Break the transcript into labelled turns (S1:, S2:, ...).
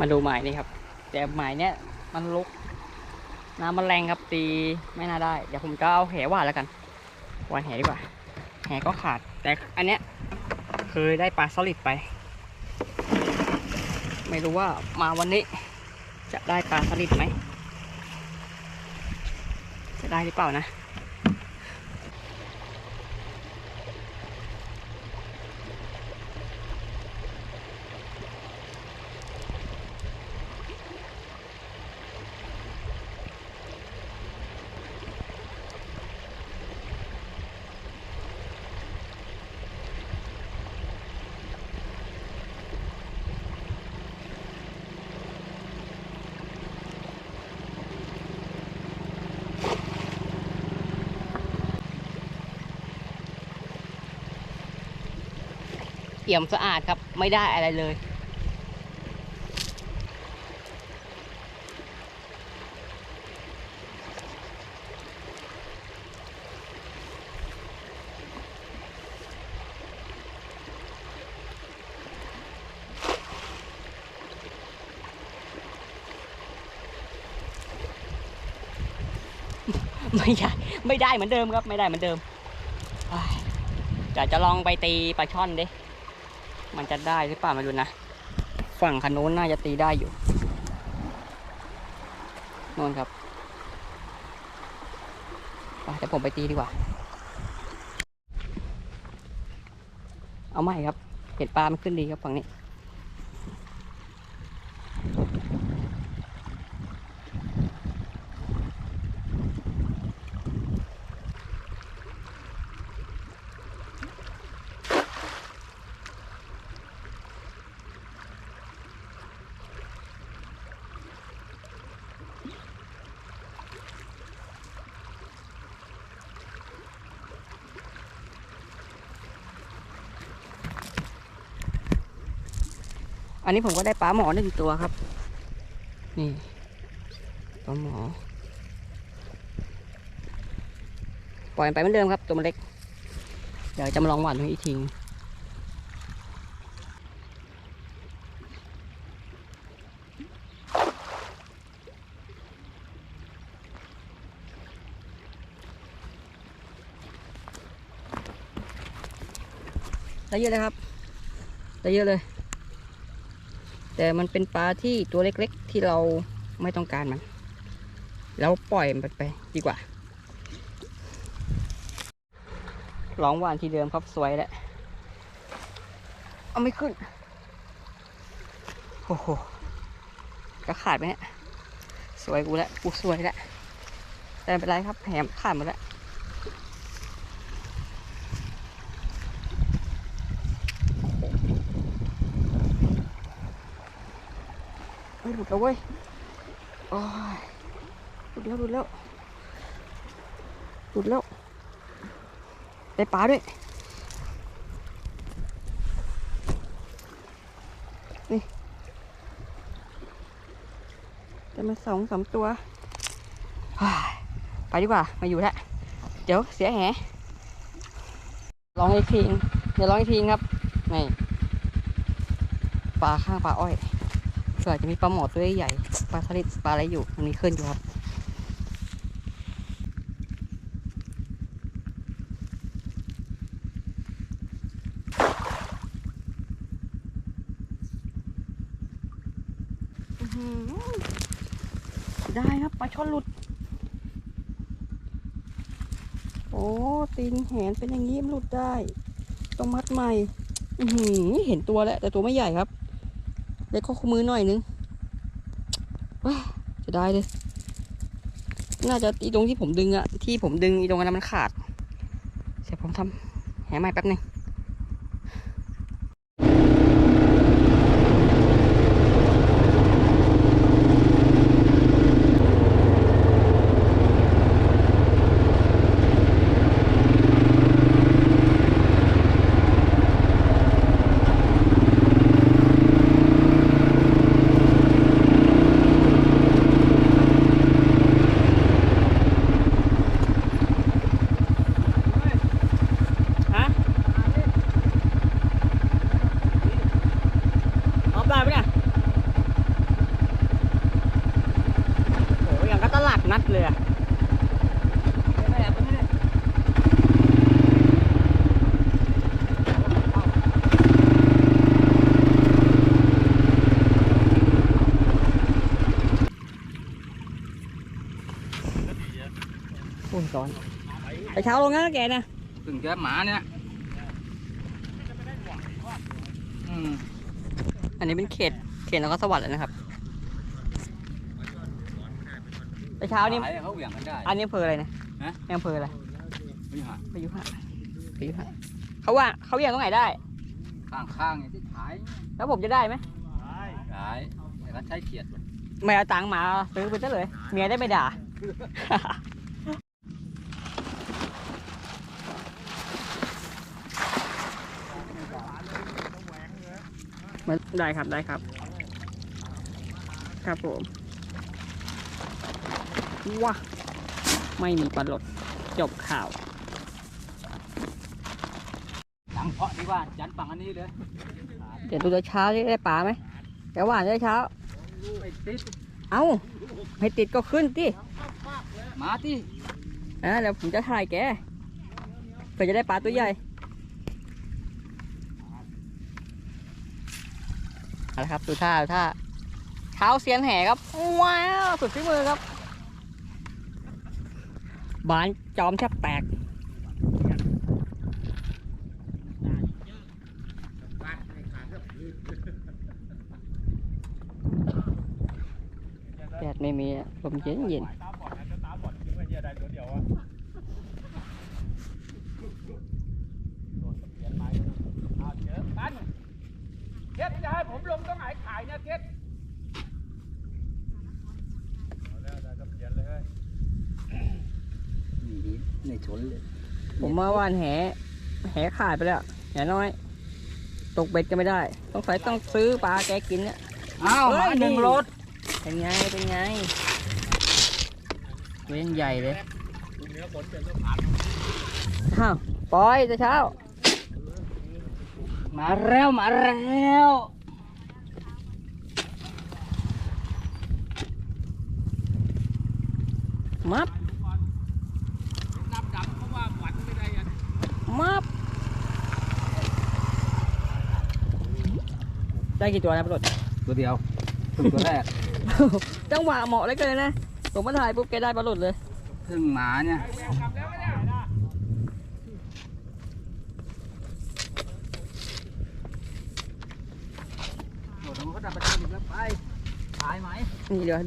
S1: มาดูหมายนี่ครับ แต่หมายเนี้ยมันลุก น้ำมันแรงครับตีไม่น่าได้ เดี๋ยวผมจะเอาแหหวาแล้วกันวานแหดีกว่า แหก็ขาด แต่อันเนี้ยเคยได้ปลาสลิดไป ไม่รู้ว่ามาวันนี้ จะได้ปลาสลิดไหม จะได้หรือเปล่านะ เอี่ยมสะอาดครับ ไม่ได้อะไรเลย ไม่ได้ไม่ได้เหมือนเดิมครับ ไม่ได้เหมือนเดิมเอ้ยเดี๋ยวจะลองไปตีปลาช่อนดิ มันจะได้หรือเปล่ามาดูนะ ฝั่งคันนู้นน่าจะตีได้อยู่นนครับไปเดี๋ยวผมไปตีดีกว่า เอาใหม่ครับ เห็นปลามันขึ้นดีครับฝั่งนี้ อันนี้ผมก็ได้ปลาหมอหนึ่งตัวครับ นี่ปลาหมอ ปล่อยไปเหมือนเดิมครับ ตัวมันเล็ก เดี๋ยวจะมาลองหวานตรงนี้อีกทีนึงได้เยอะเลยครับ ได้เยอะเลย แต่มันเป็นปลาที่ตัวเล็กๆ ที่เราไม่ต้องการมัน แล้วปล่อยมันไปดีกว่าลองวานที่เดิมครับสวยแล้วเอาไม่ขึ้นโอ้โหก็ขาดไปเนี่ยสวยกูแล้วกูสวยแล้วแต่ไม่เป็นไรครับแหมขาดหมดแล้ว ฮ้ยหลุดแล้วเว้ยโอ้ยหลุดแล้วหลุดแล้วหลุดแล้วได้ปลาด้วยนี่จะมาสองสามตัวไปดีกว่ามาอยู่แล้วเดี๋ยวเสียแหลองอีกทีเดี๋ยวลองอีกทีครับนี่ปลาข้างปลาอ้อย ผื่อจะมีปลาหมอตัวใหญ่ปลาสลิดปลาอะไรอยู่มันมีขึ้นอยู่ครับอือหือได้ครับปลาช่อนหลุด โอ้ตีนแหนเป็นอย่างนี้มันหลุดได้ ต้องมัดใหม่อือหือเห็นตัวแล้ว แต่ตัวไม่ใหญ่ครับ เล็กข้อมือหน่อยนึงว้าจะได้เลย น่าจะอีตรงที่ผมดึงอะที่ผมดึงอีตรงนั้นมันขาด เดี๋ยวผมทำแหใหม่แป๊บนึงฮะ นัดเลยอะโอ้ยร้อนไปเช้าลงงั้นนะแกนะ
S2: từng cái mã nữa ừ.
S1: อันนี้เป็นเขตเขตนครสวรรค์เลยนะครับ ไปเช้านี่
S2: Phải không biển vẫn đại
S1: อันนี้อำเภออะไรนะ
S2: ฮะ
S1: ในอำเภออะไร
S2: Bây giờ
S1: พายุหะพายุหะเขาว่าเขาอย่างตรงไหนได้
S2: khang khang này thì thái
S1: แล้วผมจะได้ไหม
S2: đấy để nó thấy thiệt
S1: ไม่เอาตังค์มาซื้อไปซะเลย เมียได้ไม่ด่ามาได้ครับได้ครับ ครับผม ว้าไม่มีปลาหลดจบข่าว
S2: đắng phọ đi qua chắn bằng anh đi nữa
S1: เดี๋ยวดูเช้าที่ได้ปลาไหมเดี๋ยวหวานเช้า
S2: Mày tít
S1: เอ้าไม่ติดก็ขึ้นที่
S2: má tí
S1: อะเดี๋ยวผมจะถ่ายแกเพื่อจะได้ปลาตัวใหญ่เอาละครับดูท่าดูท่าเท้าเซียนแห่ครับว้าวสุดฝีมือครับ บานจอมแทบแตกแดดไม่มีอะลมเย็นเย็น
S2: เท็ดจะให้ผมลงตรงไหนขายเนี่ยเท็ด นี่ใน ชนเลย
S1: ผมมาว่านแห แหขาดไปแล้วแหน้อย ตกเบ็ดก็ไม่ได้ ต้องใส่ต้องซื้อปลาแกกินเนี่ย
S2: อ้าว
S1: เฮ้ย
S2: มาหนึ่ง
S1: นี่
S2: รถ
S1: เป็นไงเป็นไงเว้นใหญ่เลยอ้าวปล่อยแต่เช้า
S2: มาแล้วมาแล้ว
S1: มับ
S2: น้ำดำเพราะว่าหวันไม่ได้กัน
S1: มับ ได้กี่ตัวนะปลด
S2: ตัวเดียวถึงตัวแรก
S1: จังหวะเหมาะเหลยเกินนะ ผมมาถ่ายปุ๊บแกได้ปลาหลุดเลย
S2: ถึงหมาเนี่ยโอ้โหเขาดับประตูอีกแล้วไปขายไหม
S1: นี่เดี๋ยวดู